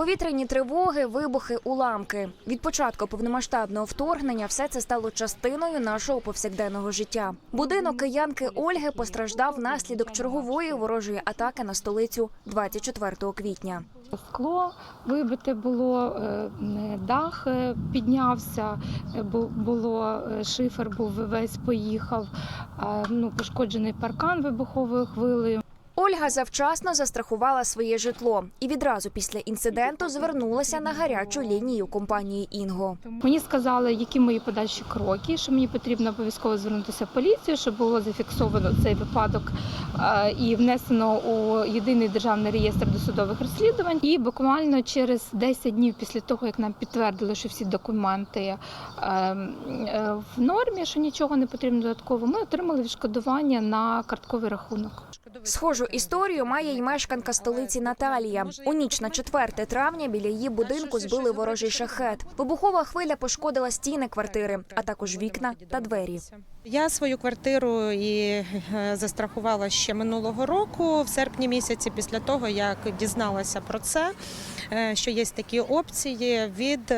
Повітряні тривоги, вибухи, уламки. Від початку повномасштабного вторгнення все це стало частиною нашого повсякденного життя. Будинок киянки Ольги постраждав внаслідок чергової ворожої атаки на столицю 24 квітня. Скло вибите було, е, дах е, піднявся, е, бу- було шифер був весь поїхав, ну, пошкоджений паркан вибуховою хвилею. Ольга завчасно застрахувала своє житло і відразу після інциденту звернулася на гарячу лінію компанії Інго. Мені сказали, які мої подальші кроки, що мені потрібно обов'язково звернутися в поліцію, щоб було зафіксовано цей випадок е, і внесено у єдиний державний реєстр досудових розслідувань. І буквально через 10 днів після того, як нам підтвердили, що всі документи е, е, в нормі, що нічого не потрібно додатково, ми отримали відшкодування на картковий рахунок. Схожу історію має й мешканка столиці Наталія. У ніч на 4 травня біля її будинку збили ворожий шахет. Вибухова хвиля пошкодила стіни квартири, а також вікна та двері. Я свою квартиру і е, застрахувала ще минулого року, в серпні місяці, після того як дізналася про це, е, що є такі опції від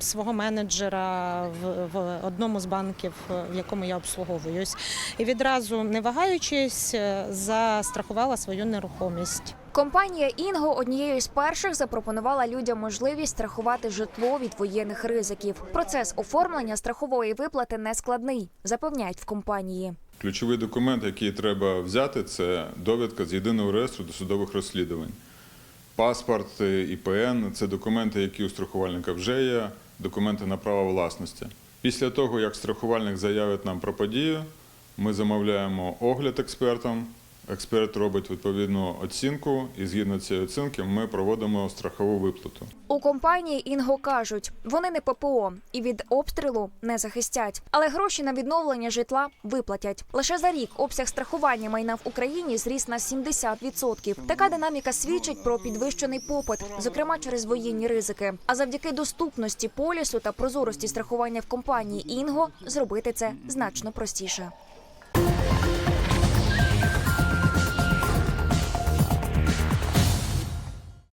свого менеджера в, одному з банків, е, в якому я обслуговуюсь, і відразу не вагаючись, застрахувала свою нерухомість. Компанія Інго однією з перших запропонувала людям можливість страхувати житло від воєнних ризиків. Процес оформлення страхової виплати не складний, запевняють в компанії. Ключовий документ, який треба взяти, це довідка з єдиного реєстру досудових розслідувань. Паспорт, е, ІПН це документи, які у страхувальника вже є, документи на право власності. Після того, як страхувальник заявить нам про подію, ми замовляємо огляд експертам. Експерт робить відповідну оцінку, і згідно цієї оцінки ми проводимо страхову виплату. У компанії Інго кажуть, вони не ППО і від обстрілу не захистять, але гроші на відновлення житла виплатять. Лише за рік обсяг страхування майна в Україні зріс на 70%. Така динаміка свідчить про підвищений попит, зокрема через воєнні ризики. А завдяки доступності полісу та прозорості страхування в компанії Інго зробити це значно простіше.